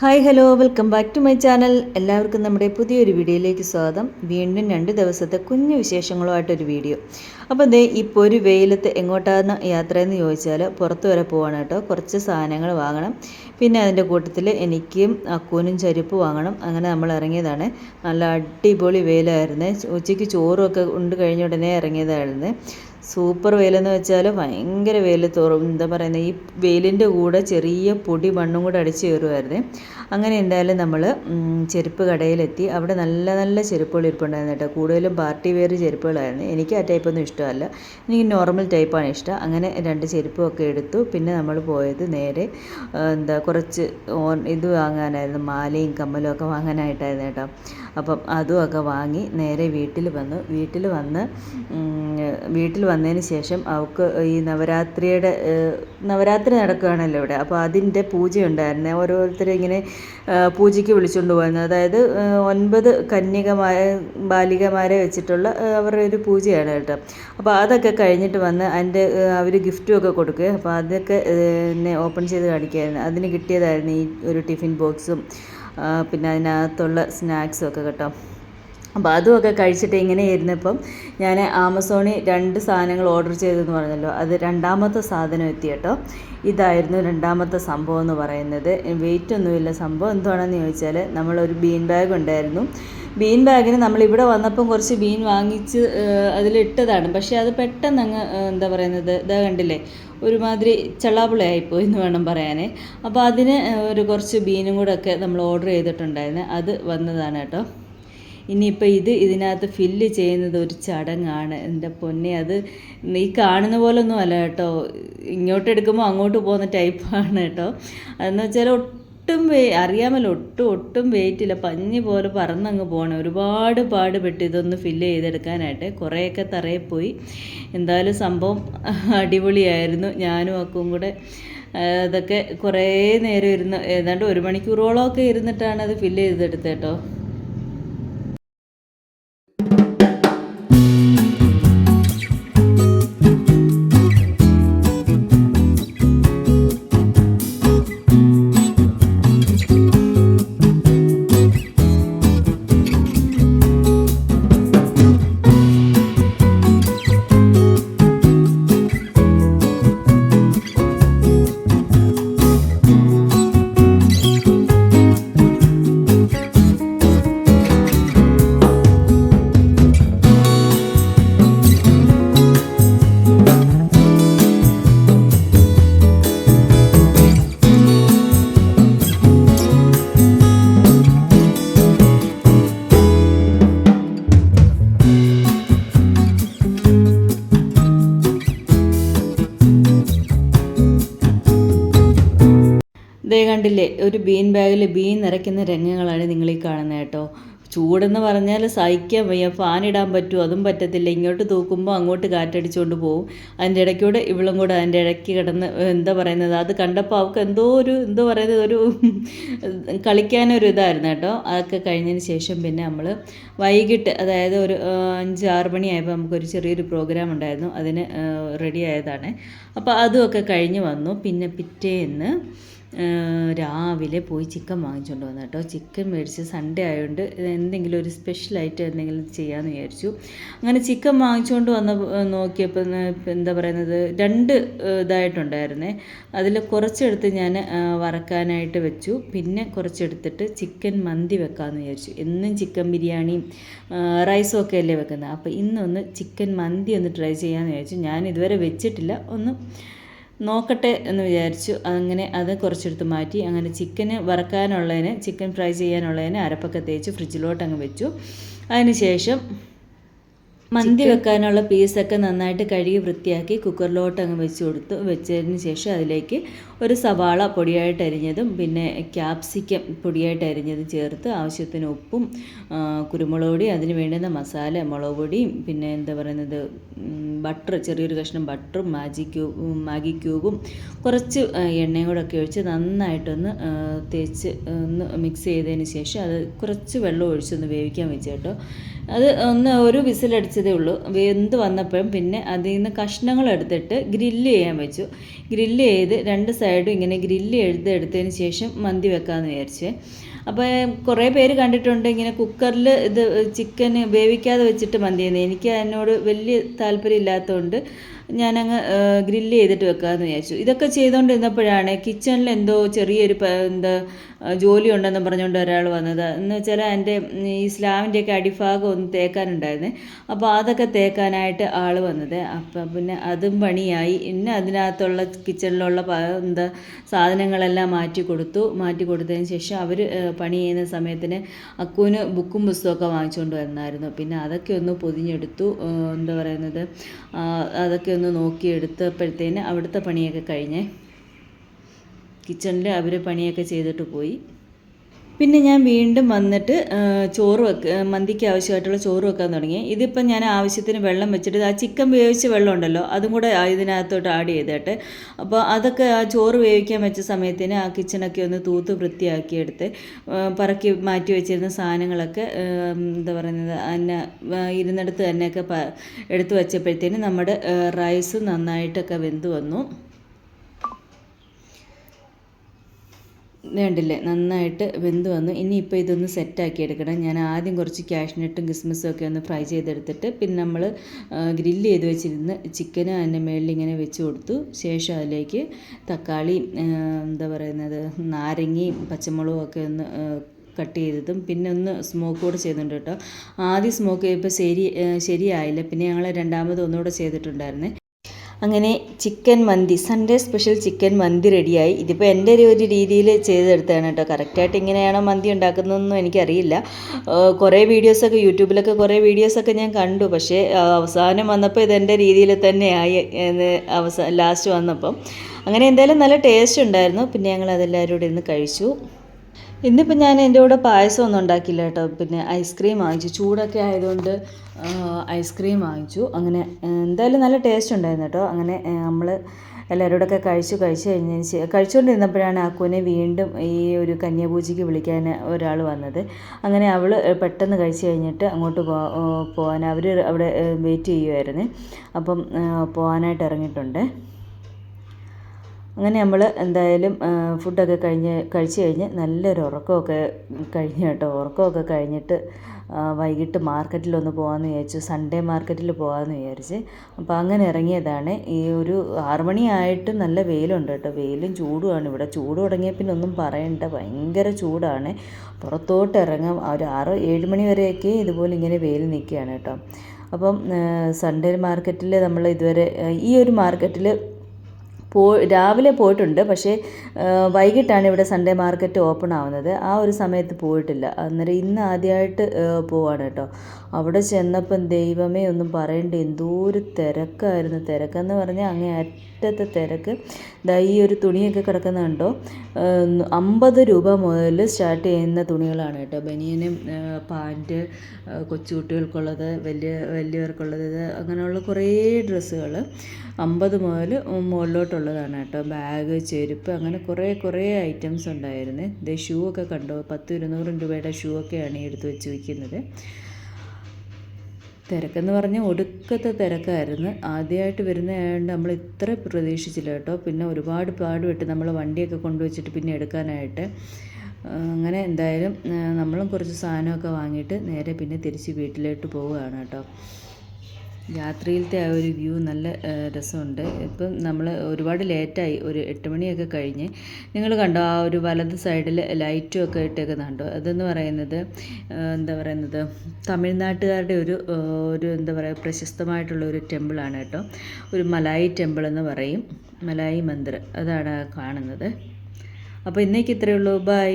Hi hello welcome back to my channel എല്ലാവർക്കും നമ്മുടെ പുതിയൊരു വീഡിയോയിലേക്ക് സ്വാഗതം. വീണ്ടും രണ്ട് ദിവസത്തെ കുഞ്ഞു വിശേഷങ്ങളുമായിട്ടൊരു വീഡിയോ. അപ്പോൾ ദേ ഇപ്പോൾ ഒരു വെയിലത്ത് എങ്ങോട്ടാണ് യാത്ര എന്ന് ചോദിച്ചാൽ പുറത്ത് വരെ പോവാണ് കേട്ടോ. കുറച്ച് സാധനങ്ങൾ വാങ്ങണം. പിന്നെ അതിന്റെ കൂട്ടത്തിൽ എനിക്കും അക്കൂനും ചെരുപ്പ് വാങ്ങണം. അങ്ങനെ നമ്മൾ ഇറങ്ങിയതാണ്. നല്ല അടിപൊളി വെയിലായിരുന്നു. ഉച്ചയ്ക്ക് ചോറുമൊക്കെ ഉണ്ട് കഴിഞ്ഞ ഉടനെ ഇറങ്ങിയതായിരുന്നു. സൂപ്പർ വെയിലെന്ന് വെച്ചാൽ ഭയങ്കര വെയിൽ തോറും എന്താ പറയുന്നത് ഈ വെയിലിന്റെ കൂടെ ചെറിയ പൊടി മണ്ണും കൂടെ അടിച്ച് കയറുമായിരുന്നേ. അങ്ങനെ എന്തായാലും നമ്മൾ ചെരുപ്പ് കടയിലെത്തി. അവിടെ നല്ല നല്ല ചെരുപ്പുകൾ ഇരിപ്പുണ്ടായിരുന്നു കേട്ടോ. കൂടുതലും പാർട്ടി വെയർ ചെരുപ്പുകളായിരുന്നു. എനിക്ക് ആ ടൈപ്പൊന്നും ഇഷ്ടമല്ല. എനിക്ക് നോർമൽ ടൈപ്പാണ് ഇഷ്ടം. അങ്ങനെ രണ്ട് ചെരുപ്പുമൊക്കെ എടുത്തു. പിന്നെ നമ്മൾ പോയത് നേരെ എന്താ കുറച്ച് ഇത് വാങ്ങാനായിരുന്നു. മാലയും കമ്മലും ഒക്കെ വാങ്ങാനായിട്ടായിരുന്നു കേട്ടോ. അപ്പം ഒക്കെ വാങ്ങി നേരെ വീട്ടിൽ വന്നു. വീട്ടിൽ വന്ന് വീട്ടിൽ വന്നതിന് ശേഷം അവൾക്ക് ഈ നവരാത്രിയുടെ നവരാത്രി നടക്കുകയാണല്ലോ ഇവിടെ. അപ്പോൾ അതിന്റെ പൂജയുണ്ടായിരുന്നു. ഓരോരുത്തരും ഇങ്ങനെ പൂജയ്ക്ക് വിളിച്ചുകൊണ്ട് പോകുന്നത് അതായത് ഒൻപത് കന്യകമായ ബാലികമാരെ വെച്ചിട്ടുള്ള അവരുടെ ഒരു പൂജയാണ് കേട്ടോ. അപ്പോൾ അതൊക്കെ കഴിഞ്ഞിട്ട് വന്ന് അതിന്റെ അവർ ഗിഫ്റ്റും ഒക്കെ കൊടുക്കുക അപ്പോൾ അതൊക്കെ എന്നെ ഓപ്പൺ ചെയ്ത് കാണിക്കുകയായിരുന്നു. അതിന് കിട്ടിയതായിരുന്നു ഈ ഒരു ടിഫിൻ ബോക്സും പിന്നെ അതിനകത്തുള്ള സ്നാക്സും ഒക്കെ കേട്ടോ. അപ്പോൾ അതുമൊക്കെ കഴിച്ചിട്ട് ഇങ്ങനെ ഇരുന്നപ്പം ഞാൻ ആമസോണിൽ രണ്ട് സാധനങ്ങൾ ഓർഡർ ചെയ്തെന്ന് പറഞ്ഞല്ലോ. അത് രണ്ടാമത്തെ സാധനം എത്തി കേട്ടോ. ഇതായിരുന്നു രണ്ടാമത്തെ സംഭവം എന്ന് പറയുന്നത്. വെയിറ്റ് ഒന്നുമില്ല സംഭവം എന്താണെന്ന് ചോദിച്ചാൽ നമ്മളൊരു ബീൻ ബാഗ് ഉണ്ടായിരുന്നു. ബീൻ ബാഗിന് നമ്മളിവിടെ വന്നപ്പം കുറച്ച് ബീൻ വാങ്ങിച്ച് അതിലിട്ടതാണ്. പക്ഷേ അത് പെട്ടെന്ന് അങ്ങ് എന്താ പറയുന്നത്? ഇതാ കണ്ടില്ലേ? ഒരുമാതിരി ചളാപുളയായിപ്പോയി എന്ന് വേണം പറയാനേ അപ്പോൾ അതിന് ഒരു കുറച്ച് ബീനും കൂടെ ഒക്കെ നമ്മൾ ഓർഡർ ചെയ്തിട്ടുണ്ടായിരുന്നു. അത് വന്നതാണ് കേട്ടോ. ഇനിയിപ്പോൾ ഇത് ഇതിനകത്ത് ഫില്ല് ചെയ്യുന്നത് ഒരു ചടങ്ങാണ്. എന്റെ പൊന്നെ അത് നീ കാണുന്ന പോലൊന്നും അല്ല കേട്ടോ. ഇങ്ങോട്ട് എടുക്കുമ്പോൾ അങ്ങോട്ട് പോകുന്ന ടൈപ്പാണ് കേട്ടോ. അതെന്ന് വെച്ചാൽ ഒട്ടും വേ അറിയാമല്ലോ ഒട്ടും ഒട്ടും വെയിറ്റ് ഇല്ല. പഞ്ഞി പോലെ പറന്നങ്ങ് പോകണം ഒരുപാട് പാടുപെട്ട് ഇതൊന്ന് ഫില്ല് ചെയ്തെടുക്കാനായിട്ട്. കുറേയൊക്കെ തറയിൽ പോയി. എന്തായാലും സംഭവം അടിപൊളിയായിരുന്നു. ഞാനും അക്കും കൂടെ അതൊക്കെ കുറേ നേരം ഇരുന്ന് ഏതാണ്ട് ഒരു മണിക്കൂറോളമൊക്കെ ഇരുന്നിട്ടാണ് അത് ഫില്ല് ചെയ്തെടുത്തത് ദേ കണ്ടില്ലേ ഒരു ബീൻ ബാഗിൽ ബീൻ നിറയ്ക്കുന്ന രംഗങ്ങളാണ് നിങ്ങൾ ഈ കാണുന്നത് കേട്ടോ. ചൂടെന്ന് പറഞ്ഞാൽ സഹിക്കാൻ വയ്യ. ഫാൻ ഇടാൻ പറ്റുമോ? അതും പറ്റത്തില്ല. ഇങ്ങോട്ട് തൂക്കുമ്പോൾ അങ്ങോട്ട് കാറ്റടിച്ചുകൊണ്ട് പോകും അതിന്റെ ഇടയ്ക്കൂടെ ഇവളും കൂടെ അതിന്റെ ഇടയ്ക്ക് കിടന്ന് എന്താ പറയുന്നത്? അത് കണ്ടപ്പോൾ അവൾക്ക് എന്തോ ഒരു എന്തോ പറയുന്നത്? ഒരു കളിക്കാനൊരു ഇതായിരുന്നു കേട്ടോ. അതൊക്കെ കഴിഞ്ഞതിന് ശേഷം പിന്നെ നമ്മൾ വൈകിട്ട് അതായത് ഒരു അഞ്ച് ആറ് മണിയായപ്പോൾ നമുക്കൊരു ചെറിയൊരു പ്രോഗ്രാം ഉണ്ടായിരുന്നു. അതിന് റെഡി ആയതാണ്. അപ്പോൾ അതുമൊക്കെ കഴിഞ്ഞ് വന്നു. പിന്നെ പിറ്റേന്ന് രാവിലെ പോയി ചിക്കൻ വാങ്ങിച്ചുകൊണ്ട് വന്നു കേട്ടോ. ചിക്കൻ മേടിച്ച് സൺഡേ ആയതുകൊണ്ട് എന്തെങ്കിലും ഒരു സ്പെഷ്യലായിട്ട് എന്തെങ്കിലും ചെയ്യാമെന്ന് വിചാരിച്ചു. അങ്ങനെ ചിക്കൻ വാങ്ങിച്ചുകൊണ്ട് വന്ന നോക്കിയപ്പോൾ എന്താ പറയുന്നത് രണ്ട് ഇതായിട്ടുണ്ടായിരുന്നേ. അതിൽ കുറച്ചെടുത്ത് ഞാൻ വറക്കാനായിട്ട് വെച്ചു. പിന്നെ കുറച്ചെടുത്തിട്ട് ചിക്കൻ മന്തി വെക്കാമെന്ന് വിചാരിച്ചു. എന്നും ചിക്കൻ ബിരിയാണിയും റൈസും ഒക്കെ അല്ലേ വെക്കുന്നത് അപ്പോൾ ഇന്നൊന്ന് ചിക്കൻ മന്തി ഒന്ന് ട്രൈ ചെയ്യാമെന്ന് വിചാരിച്ചു. ഞാൻ ഇതുവരെ വെച്ചിട്ടില്ല. ഒന്ന് നോക്കട്ടെ എന്ന് വിചാരിച്ചു. അങ്ങനെ അത് കുറച്ചെടുത്ത് മാറ്റി. അങ്ങനെ ചിക്കന് വറക്കാനുള്ളതിന് ചിക്കൻ ഫ്രൈ ചെയ്യാനുള്ളതിന് അരപ്പൊക്കെ തേച്ച് ഫ്രിഡ്ജിലോട്ട് അങ്ങ് വെച്ചു അതിനുശേഷം മന്തി വെക്കാനുള്ള പീസൊക്കെ നന്നായിട്ട് കഴുകി വൃത്തിയാക്കി കുക്കറിലോട്ട് അങ്ങ് വെച്ച് കൊടുത്തു വെച്ചതിന് ശേഷം അതിലേക്ക് ഒരു സവാള പൊടിയായിട്ട് അരിഞ്ഞതും പിന്നെ ക്യാപ്സിക്കം പൊടിയായിട്ട് അരിഞ്ഞതും ചേർത്ത് ആവശ്യത്തിന് ഉപ്പും കുരുമുളക് പൊടി അതിന് വേണ്ടുന്ന മസാല മുളക് പൊടിയും പിന്നെ എന്താ പറയുന്നത് ബട്ടർ ചെറിയൊരു കഷ്ണം ബട്ടറും മാജി ക്യൂബും മാഗി ക്യൂബും കുറച്ച് എണ്ണയും കൂടെ ഒക്കെ ഒഴിച്ച് നന്നായിട്ടൊന്ന് തേച്ച് ഒന്ന് മിക്സ് ചെയ്തതിന് ശേഷം അത് കുറച്ച് വെള്ളം ഒഴിച്ചൊന്ന് വേവിക്കാൻ വെച്ച് കേട്ടോ. അത് ഒന്ന് ഒരു വിസിലടിച്ചതേ ഉള്ളൂ. വെന്ത് വന്നപ്പോഴും പിന്നെ അതിൽ നിന്ന് കഷ്ണങ്ങൾ എടുത്തിട്ട് ഗ്രില്ല് ചെയ്യാൻ വെച്ചു. ഗ്രില്ല് ചെയ്ത് രണ്ട് സൈഡ് സൈഡും ഇങ്ങനെ ഗ്രില്ല് എഴുതി എടുത്തതിന് ശേഷം മന്തി വെക്കാമെന്ന് വിചാരിച്ചേ. അപ്പോൾ കുറേ പേര് കണ്ടിട്ടുണ്ട് ഇങ്ങനെ കുക്കറിൽ ഇത് ചിക്കൻ വേവിക്കാതെ വെച്ചിട്ട് മന്തി ചെയ്യുന്നത്. എനിക്ക് അതിനോട് വലിയ താല്പര്യം ഇല്ലാത്തതുകൊണ്ട് ഞാനങ്ങ് ഗ്രില്ല് ചെയ്തിട്ട് വെക്കാമെന്ന് വിചാരിച്ചു. ഇതൊക്കെ ചെയ്തുകൊണ്ടിരുന്നപ്പോഴാണ് കിച്ചണിൽ എന്തോ ചെറിയൊരു എന്താ ജോലി ഉണ്ടെന്ന് പറഞ്ഞുകൊണ്ട് ഒരാൾ വന്നത്. എന്ന് വെച്ചാൽ എന്റെ ഈ സ്ലാവിന്റെയൊക്കെ അടിഭാഗം ഒന്ന് തേക്കാനുണ്ടായിരുന്നേ. അപ്പോൾ അതൊക്കെ തേക്കാനായിട്ട് ആൾ വന്നത്. അപ്പം പിന്നെ അതും പണിയായി. പിന്നെ അതിനകത്തുള്ള കിച്ചണിലുള്ള എന്താ സാധനങ്ങളെല്ലാം മാറ്റി കൊടുത്തു. മാറ്റി കൊടുത്തതിന് ശേഷം അവർ പണി ചെയ്യുന്ന സമയത്തിന് അക്കുവിന് ബുക്കും പുസ്തകമൊക്കെ വാങ്ങിച്ചുകൊണ്ട് വന്നായിരുന്നു. പിന്നെ അതൊക്കെ ഒന്ന് പൊതിഞ്ഞെടുത്തു. എന്താ പറയുന്നത്? അതൊക്കെ ഒന്ന് നോക്കിയെടുത്തപ്പോഴത്തേന് അവിടുത്തെ പണിയൊക്കെ കഴിഞ്ഞേ. കിച്ചണിൽ അവർ പണിയൊക്കെ ചെയ്തിട്ട് പോയി. പിന്നെ ഞാൻ വീണ്ടും വന്നിട്ട് ചോറ് വെക്ക മന്തിക്ക് ആവശ്യമായിട്ടുള്ള ചോറ് വെക്കാൻ തുടങ്ങി. ഇതിപ്പം ഞാൻ ആവശ്യത്തിന് വെള്ളം വെച്ചിട്ട് ആ ചിക്കൻ വേവിച്ച വെള്ളം ഉണ്ടല്ലോ അതും കൂടെ ഇതിനകത്തോട്ട് ആഡ് ചെയ്തിട്ട്. അപ്പോൾ അതൊക്കെ ആ ചോറ് വേവിക്കാൻ വെച്ച സമയത്തിന് ആ കിച്ചണൊക്കെ ഒന്ന് തൂത്ത് വൃത്തിയാക്കിയെടുത്ത് പറക്കി മാറ്റി വെച്ചിരുന്ന സാധനങ്ങളൊക്കെ എന്താ പറയുന്നത് അന്നെ ഇരുന്നിടത്ത് തന്നെയൊക്കെ എടുത്ത് വെച്ചപ്പോഴത്തേന് നമ്മുടെ റൈസ് നന്നായിട്ടൊക്കെ വെന്ത് വന്നു. വേണ്ടില്ലേ? നന്നായിട്ട് വെന്ത് വന്നു. ഇനിയിപ്പോൾ ഇതൊന്ന് സെറ്റാക്കി എടുക്കണം ഞാൻ ആദ്യം കുറച്ച് കാഷ്നട്ടും കിസ്മിസും ഒക്കെ ഒന്ന് ഫ്രൈ ചെയ്തെടുത്തിട്ട് പിന്നെ നമ്മൾ ഗ്രില്ല് ചെയ്ത് വെച്ചിരുന്ന് ചിക്കനും അതിന്റെ മേളിൽ ഇങ്ങനെ വെച്ച് കൊടുത്തു. ശേഷം അതിലേക്ക് തക്കാളി എന്താ പറയുന്നത് നാരങ്ങയും പച്ചമുളകും ഒക്കെ ഒന്ന് കട്ട് ചെയ്തതും പിന്നെ ഒന്ന് സ്മോക്ക് കൂടെ ചെയ്തിട്ടുണ്ട് കേട്ടോ. ആദ്യം സ്മോക്ക് ചെയ്തപ്പോൾ ശരി ശരിയായില്ല. പിന്നെ ഞങ്ങൾ രണ്ടാമത് ഒന്നുകൂടെ ചെയ്തിട്ടുണ്ടായിരുന്നേ. അങ്ങനെ chicken mandi Sunday special chicken mandi റെഡിയായി ഇതിപ്പോൾ എന്റെ ഒരു ഒരു രീതിയിൽ ചെയ്തെടുത്തതാണ് കേട്ടോ. കറക്റ്റായിട്ട് ഇങ്ങനെയാണോ മന്തി ഉണ്ടാക്കുന്നതെന്നും എനിക്കറിയില്ല. കുറേ വീഡിയോസൊക്കെ യൂട്യൂബിലൊക്കെ കുറേ വീഡിയോസൊക്കെ ഞാൻ കണ്ടു. പക്ഷേ അവസാനം വന്നപ്പോൾ ഇതെന്റെ രീതിയിൽ തന്നെയായി. എന്ന് അവസാനം ലാസ്റ്റ് വന്നപ്പം. അങ്ങനെ എന്തായാലും നല്ല ടേസ്റ്റ് ഉണ്ടായിരുന്നു. പിന്നെ ഞങ്ങൾ അതെല്ലാവരും കൂടെ ഇരുന്ന് കഴിച്ചു. ഇന്നിപ്പോൾ ഞാൻ എന്റെ കൂടെ പായസം ഒന്നും ഉണ്ടാക്കിയില്ല കേട്ടോ. പിന്നെ ഐസ്ക്രീം വാങ്ങിച്ചു. ചൂടൊക്കെ ആയതുകൊണ്ട് ഐസ്ക്രീം വാങ്ങിച്ചു. അങ്ങനെ എന്തായാലും നല്ല ടേസ്റ്റ് ഉണ്ടായിരുന്നു കേട്ടോ. അങ്ങനെ നമ്മൾ എല്ലാവരോടൊക്കെ കഴിച്ചു കഴിച്ചു ശേഷം കഴിച്ചുകൊണ്ടിരുന്നപ്പോഴാണ് അക്കുവിനെ വീണ്ടും ഈ ഒരു കന്യാപൂജയ്ക്ക് വിളിക്കാൻ ഒരാൾ വന്നത്. അങ്ങനെ അവൾ പെട്ടെന്ന് കഴിച്ചു കഴിഞ്ഞിട്ട് അങ്ങോട്ട് പോകാൻ അവർ അവിടെ വെയിറ്റ് ചെയ്യുമായിരുന്നു അപ്പം പോകാനായിട്ട് ഇറങ്ങിയിട്ടുണ്ട്. അങ്ങനെ നമ്മൾ എന്തായാലും ഫുഡൊക്കെ കഴിഞ്ഞ് കഴിച്ച് കഴിഞ്ഞ് നല്ലൊരു ഉറക്കമൊക്കെ കഴിഞ്ഞ് കേട്ടോ. ഉറക്കമൊക്കെ കഴിഞ്ഞിട്ട് വൈകിട്ട് മാർക്കറ്റിലൊന്ന് പോകാമെന്ന് വിചാരിച്ചു. സൺഡേ മാർക്കറ്റിൽ പോകാമെന്ന് വിചാരിച്ച്. അപ്പോൾ അങ്ങനെ ഇറങ്ങിയതാണ്. ഈ ഒരു ആറ് മണിയായിട്ട് നല്ല വെയിലുണ്ട് കേട്ടോ. വെയിലും ചൂടുമാണ് ഇവിടെ. ചൂട് തുടങ്ങിയ പിന്നെ ഒന്നും പറയണ്ട. ഭയങ്കര ചൂടാണ്. പുറത്തോട്ട് ഇറങ്ങാം ഒരു ആറ് ഏഴ് മണി വരെയൊക്കെ ഇതുപോലെ ഇങ്ങനെ വെയിൽ നിൽക്കുകയാണ് കേട്ടോ. അപ്പം സൺഡേ മാർക്കറ്റിൽ നമ്മൾ ഇതുവരെ ഈ ഒരു മാർക്കറ്റിൽ പോ രാവിലെ പോയിട്ടുണ്ട്. പക്ഷേ വൈകിട്ടാണ് ഇവിടെ സൺഡേ മാർക്കറ്റ് ഓപ്പൺ ആവുന്നത്. ആ ഒരു സമയത്ത് പോയിട്ടില്ല. അന്നേരം ഇന്ന് ആദ്യമായിട്ട് പോവാണ് കേട്ടോ. അവിടെ ചെന്നപ്പം ദൈവമേ ഒന്നും പറയണ്ട. എന്തോ ഒരു തിരക്കായിരുന്നു. തിരക്കെന്ന് പറഞ്ഞാൽ അങ്ങേ അറ്റത്തെ തിരക്ക്. ദാ ഈ ഒരു തുണിയൊക്കെ കിടക്കുന്ന കണ്ടോ? അമ്പത് രൂപ മുതൽ സ്റ്റാർട്ട് ചെയ്യുന്ന തുണികളാണ് കേട്ടോ. ബനിയനും പാന്റ് കൊച്ചുകുട്ടികൾക്കുള്ളത് വലിയ വലിയവർക്കുള്ളത് അങ്ങനെയുള്ള കുറേ ഡ്രസ്സുകൾ അമ്പത് മുതൽ മുകളിലോട്ടുള്ളതാണ് കേട്ടോ. ബാഗ് ചെരുപ്പ് അങ്ങനെ കുറേ കുറേ ഐറ്റംസ് ഉണ്ടായിരുന്നു. ഇത് ഷൂ ഒക്കെ കണ്ടോ? പത്ത് ഇരുന്നൂറ് രൂപയുടെ ഷൂ ഒക്കെയാണ് ഈ എടുത്ത് വെച്ച് വയ്ക്കുന്നത് തിരക്കെന്ന് പറഞ്ഞാൽ ഒടുക്കത്തെ തിരക്കായിരുന്നു. ആദ്യമായിട്ട് വരുന്നതായതുകൊണ്ട് നമ്മൾ ഇത്ര പ്രതീക്ഷിച്ചില്ല കേട്ടോ. പിന്നെ ഒരുപാട് പാടുപെട്ട് നമ്മൾ വണ്ടിയൊക്കെ കൊണ്ടുവച്ചിട്ട് പിന്നെ എടുക്കാനായിട്ട്. അങ്ങനെ എന്തായാലും നമ്മളും കുറച്ച് സാധനമൊക്കെ വാങ്ങിയിട്ട് നേരെ പിന്നെ തിരിച്ച് വീട്ടിലോട്ട് പോവുകയാണ് കേട്ടോ. രാത്രിയിലത്തെ ആ ഒരു വ്യൂ നല്ല രസമുണ്ട്. ഇപ്പം നമ്മൾ ഒരുപാട് ലേറ്റായി ഒരു എട്ട് മണിയൊക്കെ കഴിഞ്ഞ് നിങ്ങൾ കണ്ടോ ആ ഒരു വലത് സൈഡിൽ ലൈറ്റും ഒക്കെ ഇട്ടേക്കുന്നുണ്ടോ അതെന്ന് പറയുന്നത് എന്താ പറയുന്നത് തമിഴ്നാട്ടുകാരുടെ ഒരു ഒരു എന്താ പറയുക പ്രശസ്തമായിട്ടുള്ള ഒരു ടെമ്പിളാണ് കേട്ടോ. ഒരു മലായി ടെമ്പിൾ എന്ന് പറയും. മലായി മന്ദിർ. അതാണ് കാണുന്നത്. അപ്പോൾ ഇന്നേക്ക് ഇത്രയേ ഉള്ളൂ. ബൈ.